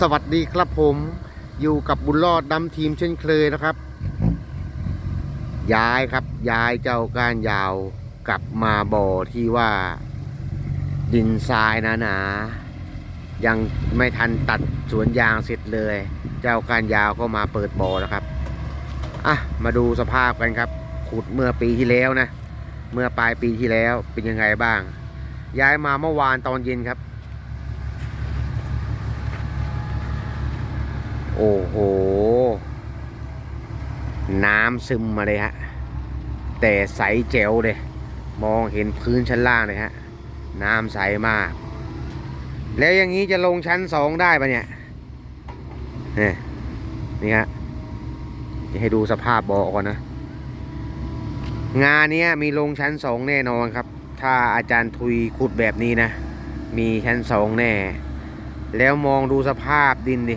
สวัสดีครับผมอยู่กับบุญรอดดำทีมเช่นเคยนะครับ ย้ายครับย้ายเจ้ากานยาวกลับมาบ่อที่ว่า ดินทรายหนาๆยังไม่ทันตัดสวนยางเสร็จเลย เจ้ากานยาวก็มาเปิดบ่อแล้วครับอะมาดูสภาพกันครับ ขุดเมื่อปีที่แล้วนะ เมื่อปลายปีที่แล้วเป็นยังไงบ้าง ย้ายมาเมื่อวานตอนเย็นครับ โอ้โห น้ำซึมมาเลยฮะ แต่ใสแจ๋วเลย มองเห็นพื้นชั้นล่างเลยฮะ น้ำใสมาก แล้วอย่างนี้จะลงชั้นสองได้ปะเนี่ยเนี่ยนี่ฮะจะให้ดูสภาพบ่อก่อนนะ งานนี้มีลงชั้นสองแน่นอนครับ ถ้าอาจารย์ทุยขุดแบบนี้นะ มีชั้นสองแน่ แล้วมองดูสภาพดินดิ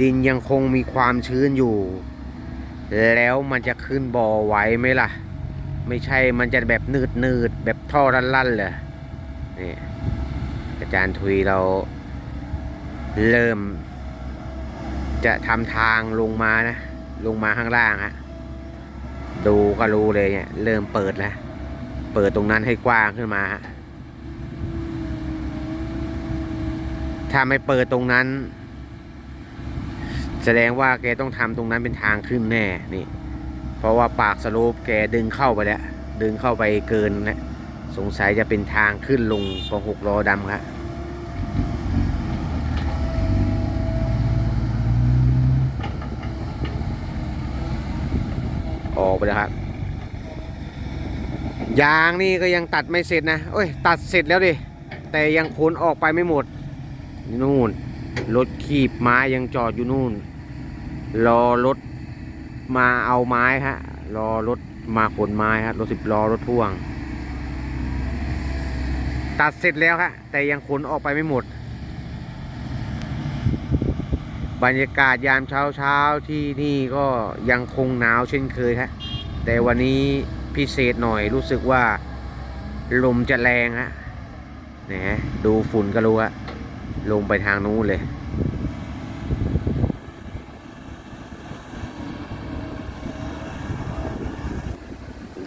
ดินยังคงมีความชื้นอยู่ แล้วมันจะขึ้นบ่อไหวไหมล่ะ ไม่ใช่มันจะแบบนืดนืดๆแบบท่อลั่นๆเลยนี่อาจารย์ทุยเราเริ่ม จะทำทางลงมานะ ลงมาข้างล่างฮะดูก็รู้เลยเนี่ย เริ่มเปิดแล้ว เปิดตรงนั้นให้กว้างขึ้นมาฮะถ้าไม่เปิดตรงนั้น แสดงว่าแกต้องทำตรงนั้นเป็นทางขึ้นแน่นี่ เพราะว่าปากสโลปแกดึงเข้าไปแล้ว ดึงเข้าไปเกินแล้วสงสัยจะเป็นทางขึ้นลงของหกล้อดำครับออกไปแล้วครับ ยางนี่ก็ยังตัดไม่เสร็จนะโอ้ย ตัดเสร็จแล้วดิ แต่ยังขนออกไปไม่หมด นู่น รถขีบไม้ยังจอดอยู่นู่น รอรถมาเอาไม้ฮะรอรถมาขนไม้ฮะรถสิบล้อรถพ่วง ตัดเสร็จแล้วฮะแต่ยังขนออกไปไม่หมด บรรยากาศยามเช้าเช้าที่นี่ก็ยังคงหนาวเช่นเคยฮะแต่วันนี้พิเศษหน่อยรู้สึกว่าลมจะแรงฮะนะดูฝุ่นก็รู้ฮะลงไปทางนู้นเลย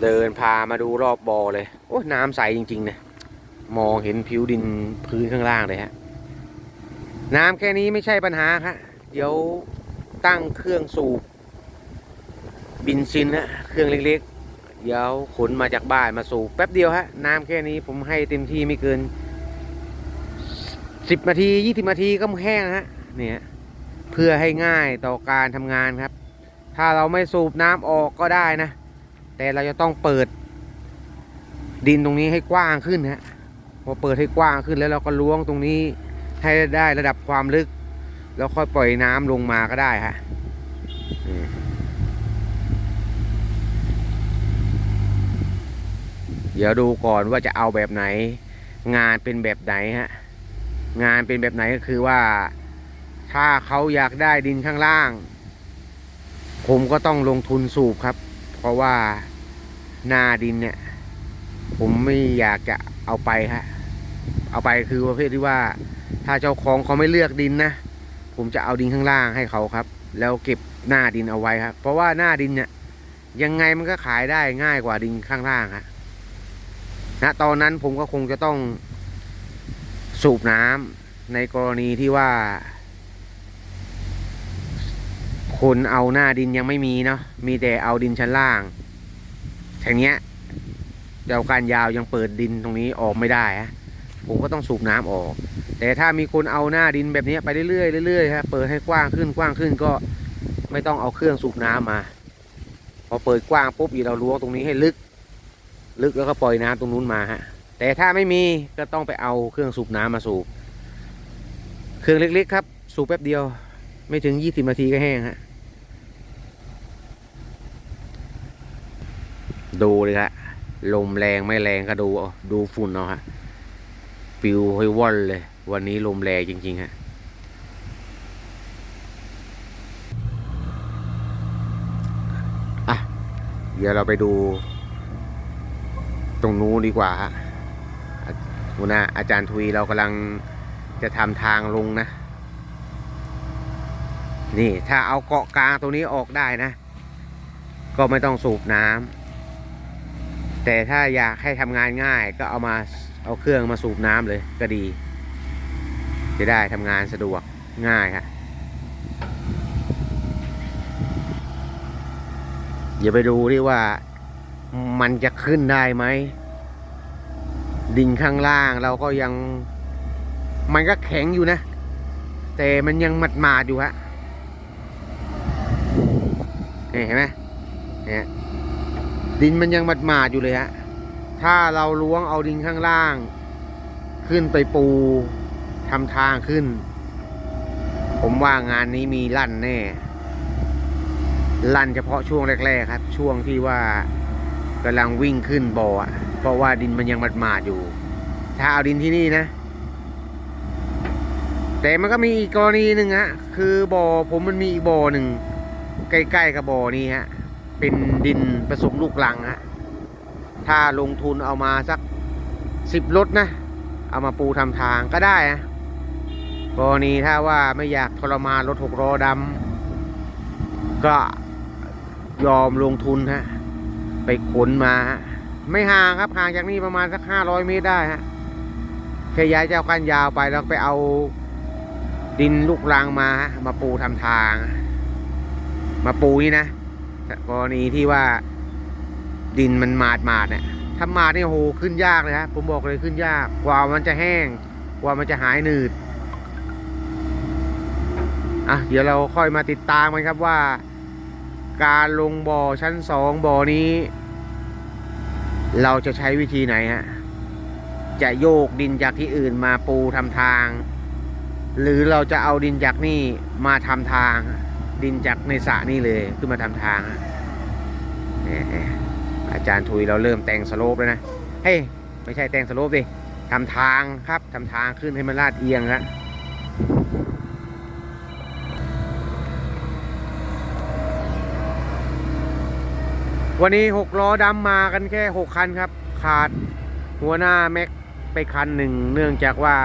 เดินพามาดูรอบบ่อเลย โอ้น้ำใสจริงๆเนี่ยมองเห็นผิวดินพื้นข้างล่างเลยฮะ น้ำแค่นี้ไม่ใช่ปัญหาครับเดี๋ยวตั้งเครื่องสูบ บินซินนะเครื่องเล็กๆ เดี๋ยวขนมาจากบ้านมาสูบแป๊บเดียวฮะ น้ำแค่นี้ผมให้เต็มที่ไม่เกินสิบนาทียี่สิบนาทีก็แห้งฮะเนี่ยเพื่อให้ง่ายต่อการทำงานครับ ถ้าเราไม่สูบน้ำออกก็ได้นะ แต่เราจะต้องเปิด ดินตรงนี้ให้กว้างขึ้นฮะพอเปิดให้กว้างขึ้นแล้วเราก็ล้วงตรงนี้ให้ได้ระดับความลึก แล้วค่อยปล่อยน้ำลงมาก็ได้ฮะเดี๋ยวดูก่อนว่าจะเอาแบบไหน งานเป็นแบบไหนฮะงานเป็นแบบไหนก็คือว่า ถ้าเขาอยากได้ดินข้างล่าง ผมก็ต้องลงทุนสูบครับ เพราะว่าหน้าดินเนี่ย ผมไม่อยากจะเอาไปฮะเอาไปคือประเภทที่ว่า ถ้าเจ้าของเขาไม่เลือกดินนะผมจะเอาดินข้างล่างให้เขาครับ แล้วเก็บหน้าดินเอาไว้ครับ เพราะว่าหน้าดินเนี่ยยังไงมันก็ขายได้ง่ายกว่าดินข้างล่างฮะตอนนั้นผมก็คงจะต้องสูบน้ำในกรณีที่ว่า คนเอาหน้าดินยังไม่มีเนาะมีแต่เอาดินชั้นล่างทางเนี้ยเดาการยาวยังเปิดดินตรงนี้ออกไม่ได้ฮะผมก็ต้องสูบน้ำออก แต่ถ้ามีคนเอาหน้าดินแบบนี้ไปเรื่อยๆเรื่อยๆฮะเปิดให้กว้างขึ้นกว้างขึ้นก็ไม่ต้องเอาเครื่องสูบน้ำมา พอเปิดกว้างปุ๊บอีเราล้วงตรงนี้ให้ลึก ลึกแล้วก็ปล่อยน้ำตรงนู้นมาฮะแต่ถ้าไม่มีก็ต้องไปเอาเครื่องสูบน้ำมาสูบ เครื่องเล็กๆครับ สูบแป๊บเดียว ไม่ถึงยี่สิบนาทีก็แห้งฮะ ดูเลยครับลมแรงไม่แรงก็ดูเอดูฝุ่นเอาฮะปิวห้อยว่อนเลย วันนี้ลมแรงจริง ๆ ฮะอะเดี๋ยวเราไปดู ตรงนู้นดีกว่าฮะหัวหน้าอาจารย์ทุยเรากำลังจะทำทางลงนะ นี่ถ้าเอาเกาะกลางตรงนี้ออกได้นะ ก็ไม่ต้องสูบน้ำ แต่ถ้าอยากให้ทำงานง่ายก็เอามาเอาเครื่องมาสูบน้ำเลยก็ดี จะได้ทำงานสะดวกง่ายครับอย่าไปดูดิว่ามันจะขึ้นได้ไหม ดินข้างล่างเราก็ยัง มันก็แข็งอยู่นะ แต่มันยังหมัดหมาดๆอยู่ฮะเห็นไหมเนี่ย ดินมันยังหมัดหมาดๆอยู่เลยฮะ ถ้าเราล้วงเอาดินข้างล่าง ขึ้นไปปูทำทางขึ้น ผมว่างานนี้มีลั่นแน่ ลั่นเฉพาะช่วงแรก ๆ ครับ ช่วงที่ว่ากำลังวิ่งขึ้นบ่อเพราะว่าดินมันยังหมาดๆอยู่ ถ้าเอาดินที่นี่นะ แต่มันก็มีอีกกรณีหนึ่งฮะ คือบ่อผมมันมีอีกบ่อหนึ่งใกล้ๆกับบ่อนี้ฮะ เป็นดินผสมลูกลังฮะถ้าลงทุนเอามาสักสิบรถนะ เอามาปูทำทางก็ได้นะกรณีถ้าว่าไม่อยากทรมานรถหกล้อดำก็ยอมลงทุนฮะไปขนมาฮะไม่ห่างครับห่างจากนี่ประมาณสักห้าร้อยเมตรได้ฮะแค่ย้ายเจ้ากันยาวไปแล้วไปเอาดินลูกรังมาฮะมาปูทำทาง มาปูนี่นะ กรณีที่ว่าดินมันมาดมาดเนี่ยถ้ามาดนี่โหขึ้นยากเลยฮะผมบอกเลยขึ้นยาก กว่ามันจะแห้ง กว่ามันจะหายหนืดอะเดี๋ยวเราค่อยมาติดตามกันครับว่า การลงบ่อชั้นสองบ่อนี้ เราจะใช้วิธีไหนฮะจะโยกดินจากที่อื่นมาปูทำทาง หรือเราจะเอาดินจากนี่มาทำทาง ดินจากในสระนี่เลยขึ้นมาทำทางเนี่ยอาจารย์ทุยเราเริ่มแต่งสโลปแล้วนะ เฮ้ยไม่ใช่แต่งสโลปดิทำทางครับทำทางขึ้นให้มันลาดเอียงฮะวันนี้หกล้อดำมากันแค่หกคันครับ ขาดหัวหน้าแม็กไปคันหนึ่ง เนื่องจากว่า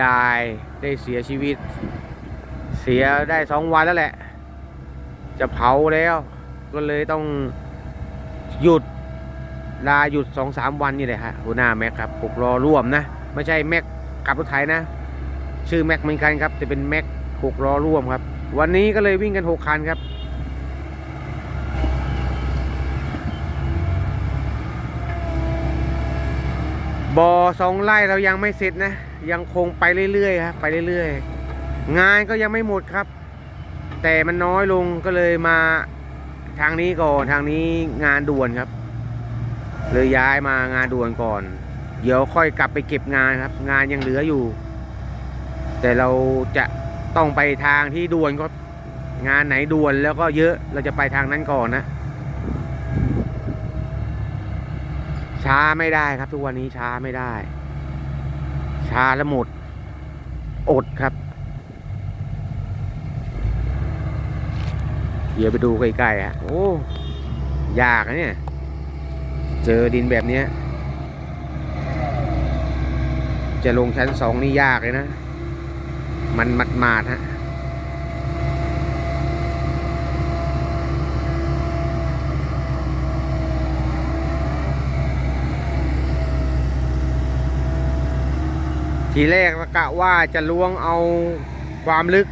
ยายได้เสียชีวิต เสียได้สองวันแล้วแหละ จะเผาแล้ว ก็เลยต้องหยุดลาหยุดสองสามวันนี่แหละฮะหัวหน้าแม็กครับหกล้อร่วมนะ ไม่ใช่แม็กขับรถไถนะ ชื่อแม็กเหมือนกันครับ แต่เป็นแม็กหกล้อร่วมครับ วันนี้ก็เลยวิ่งกันหกคันครับบ่อสองไร่เรายังไม่เสร็จนะ ยังคงไปเรื่อยๆครับไปเรื่อยๆ งานก็ยังไม่หมดครับ แต่มันน้อยลงก็เลยมาทางนี้ก่อนทางนี้งานด่วนครับ เลยย้ายมางานด่วนก่อน เดี๋ยวค่อยกลับไปเก็บงานครับ งานยังเหลืออยู่ แต่เราจะต้องไปทางที่ด่วนก็งานไหนด่วนแล้วก็เยอะเราจะไปทางนั้นก่อนนะ ช้าไม่ได้ครับ ทุกวันนี้ช้าไม่ได้ ช้าแล้วหมด อดครับ เดี๋ยวไปดูใกล้ๆอะ โอ้ ยากนะเนี่ย เจอดินแบบเนี้ยจะลงชั้นสองนี่ยากเลยนะ มันมัดมาดฮะ ทีแรกกะว่าจะล้วงเอาความลึก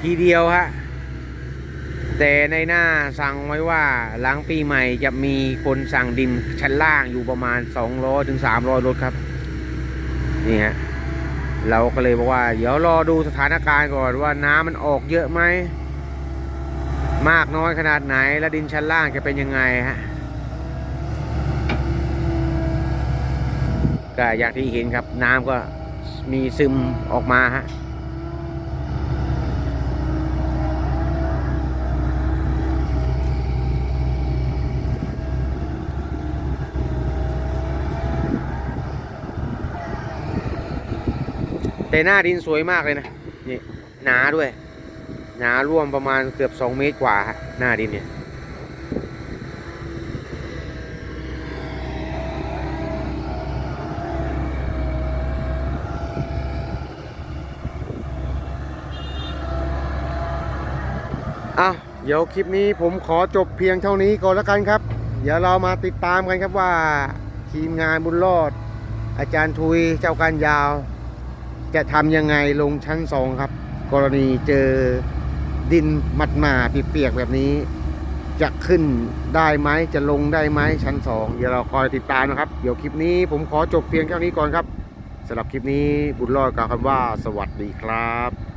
ทีเดียวฮะ แต่ในหน้าสั่งไว้ว่าหลังปีใหม่จะมีคนสั่งดินชั้นล่างอยู่ประมาณ 200ถึง300รถครับ นี่ฮะเราก็เลยบอกว่า เดี๋ยวรอดูสถานการณ์ก่อนว่าน้ำมันออกเยอะไหม มากน้อยขนาดไหน และดินชั้นล่างจะเป็นยังไงฮะก็อย่างที่เห็นครับน้ำก็มีซึมออกมาฮะ แต่หน้าดินสวยมากเลยนะนี่หนาด้วย หนาร่วมประมาณเกือบ2เมตรกว่าหน้าดินเนี่ยอะเดี๋ยวคลิปนี้ผมขอจบเพียงเท่านี้ก่อนแล้วกันครับ เดี๋ยวเรามาติดตามกันครับว่า ทีมงานบุญรอด อาจารย์ทุยเจ้าการยาว จะทำยังไงลงชั้นสองครับ กรณีเจอดินมัดหมาเปียกๆแบบนี้ จะขึ้นได้ไหมจะลงได้ไหมชั้นสองเดี๋ยวเราคอยติดตามนะครับ เดี๋ยวคลิปนี้ผมขอจบเพียงเท่านี้ก่อนครับสำหรับคลิปนี้บุญรอดกล่าวคำว่า สวัสดีครับ